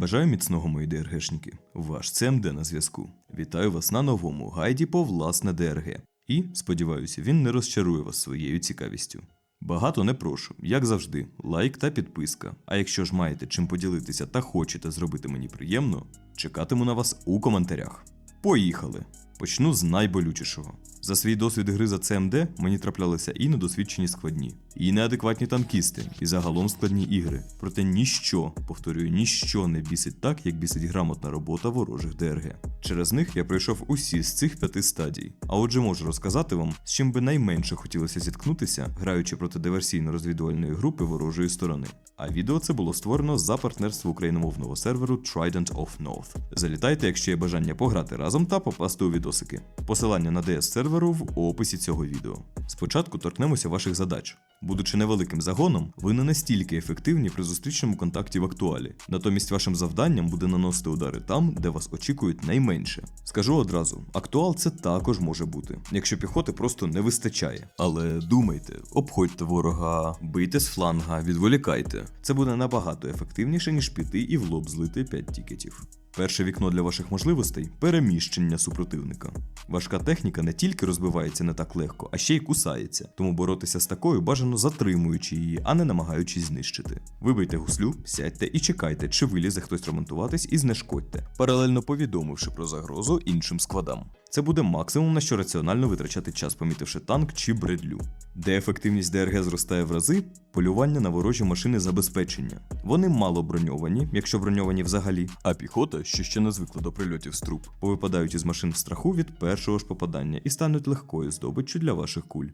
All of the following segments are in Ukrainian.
Бажаю міцного мої ДРГшники. Ваш ЦМД на зв'язку. Вітаю вас на новому гайді по власне ДРГ. І, сподіваюся, він не розчарує вас своєю цікавістю. Багато не прошу, як завжди, лайк та підписка. А якщо ж маєте чим поділитися та хочете зробити мені приємно, чекатиму на вас у коментарях. Поїхали! Почну з найболючішого. За свій досвід гри за ЦМД мені траплялися і недосвідчені складні, і неадекватні танкісти, і загалом складні ігри. Проте ніщо, повторюю, ніщо не бісить так, як бісить грамотна робота ворожих ДРГ. Через них я пройшов усі з цих п'яти стадій. А отже, можу розказати вам, з чим би найменше хотілося зіткнутися, граючи проти диверсійно-розвідувальної групи ворожої сторони. А відео це було створено за партнерство україномовного серверу Trident of North. Залітайте, якщо є бажання пограти разом та попасти у відосики. Посилання на DS серверу в описі цього відео. Спочатку торкнемося ваших задач. Будучи невеликим загоном, ви не настільки ефективні при зустрічному контакті в актуалі. Натомість вашим завданням буде наносити удари там, де вас очікують найменше. Скажу одразу, актуал це також може бути, якщо піхоти просто не вистачає. Але думайте, обходьте ворога, бийте з фланга, відволікайте. Це буде набагато ефективніше, ніж піти і в лоб злити 5 тікетів. Перше вікно для ваших можливостей переміщення супротивника. Важка техніка не тільки розбивається не так легко, а ще й кусається, тому боротися з такою бажано затримуючи її, а не намагаючись знищити. Вибийте гуслю, сядьте і чекайте, чи вилізе хтось ремонтуватись і знешкодьте, паралельно повідомивши про загрозу іншим складам. Це буде максимум, на що раціонально витрачати час, помітивши танк чи бредлю. Де ефективність ДРГ зростає в рази, полювання на ворожі машини забезпечення. Вони мало броньовані, якщо броньовані взагалі, а піхота, що ще не звикла до прильотів з труб, повипадають із машин в страху від першого ж попадання і стануть легкою здобиччю для ваших куль.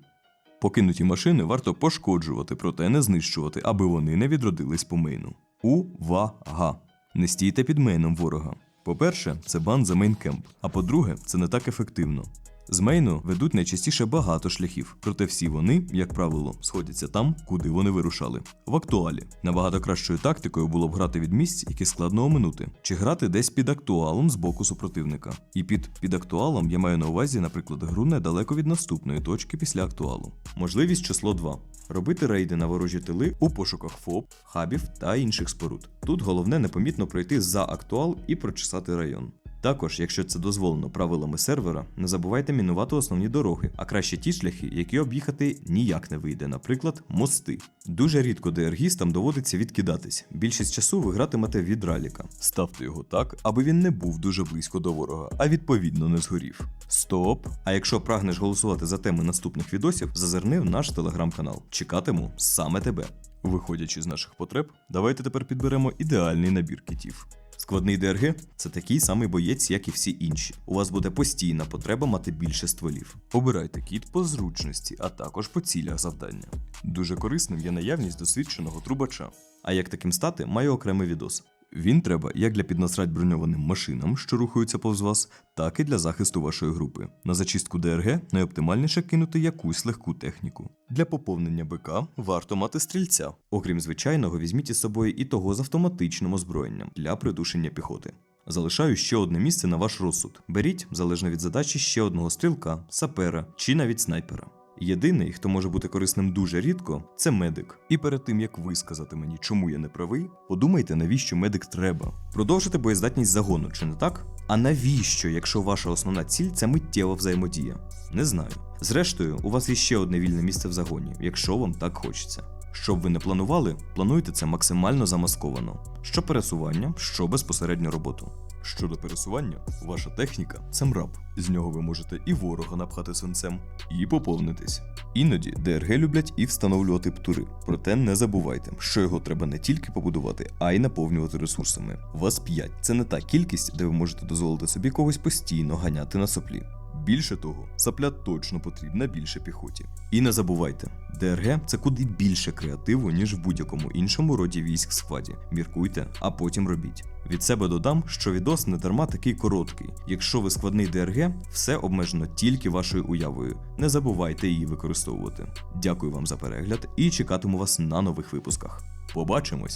Покинуті машини варто пошкоджувати, проте не знищувати, аби вони не відродились по мейну. Увага! Не стійте під мейном ворога. По-перше, це бан за мейнкемп, а по-друге, це не так ефективно. З мейну ведуть найчастіше багато шляхів, проте всі вони, як правило, сходяться там, куди вони вирушали. В актуалі набагато кращою тактикою було б грати від місць, які складно оминути, чи грати десь під актуалом з боку супротивника. І під під актуалом я маю на увазі, наприклад, гру недалеко від наступної точки після актуалу. Можливість число 2. Робити рейди на ворожі тили у пошуках ФОП, хабів та інших споруд. Тут головне непомітно пройти за актуал і прочесати район. Також, якщо це дозволено правилами сервера, не забувайте мінувати основні дороги, а краще ті шляхи, які об'їхати ніяк не вийде, наприклад, мости. Дуже рідко ДРГістам доводиться відкидатись. Більшість часу ви гратимете від раліка. Ставте його так, аби він не був дуже близько до ворога, а відповідно не згорів. Стоп! А якщо прагнеш голосувати за теми наступних відосів, зазирни в наш телеграм-канал. Чекатиму саме тебе. Виходячи з наших потреб, давайте тепер підберемо ідеальний набір китів. Складний ДРГ це такий самий боєць, як і всі інші. У вас буде постійна потреба мати більше стволів. Обирайте кіт по зручності, а також по цілях завдання. Дуже корисним є наявність досвідченого трубача. А як таким стати, маю окремий відос. Він треба як для піднасрать броньованим машинам, що рухаються повз вас, так і для захисту вашої групи. На зачистку ДРГ найоптимальніше кинути якусь легку техніку. Для поповнення БК варто мати стрільця. Окрім звичайного, візьміть із собою і того з автоматичним озброєнням для придушення піхоти. Залишаю ще одне місце на ваш розсуд. Беріть, залежно від задачі, ще одного стрілка, сапера чи навіть снайпера. Єдиний, хто може бути корисним дуже рідко, це медик. І перед тим як ви сказати мені, чому я не правий, подумайте, навіщо медик треба. Продовжити боєздатність загону, чи не так? А навіщо, якщо ваша основна ціль це миттєва взаємодія? Не знаю. Зрештою, у вас є ще одне вільне місце в загоні, якщо вам так хочеться. Щоб ви не планували, плануйте це максимально замасковано. Що пересування, що безпосередньо роботу. Щодо пересування, ваша техніка це мраб. З нього ви можете і ворога напхати свинцем, і поповнитись. Іноді ДРГ люблять і встановлювати птури. Проте не забувайте, що його треба не тільки побудувати, а й наповнювати ресурсами. Вас 5 це не та кількість, де ви можете дозволити собі когось постійно ганяти на соплі. Більше того, сапля точно потрібна більше піхоті. І не забувайте, ДРГ це куди більше креативу, ніж в будь-якому іншому роді військ складі. Міркуйте, а потім робіть. Від себе додам, що відос не дарма такий короткий. Якщо ви складний ДРГ, все обмежено тільки вашою уявою. Не забувайте її використовувати. Дякую вам за перегляд і чекатиму вас на нових випусках. Побачимось!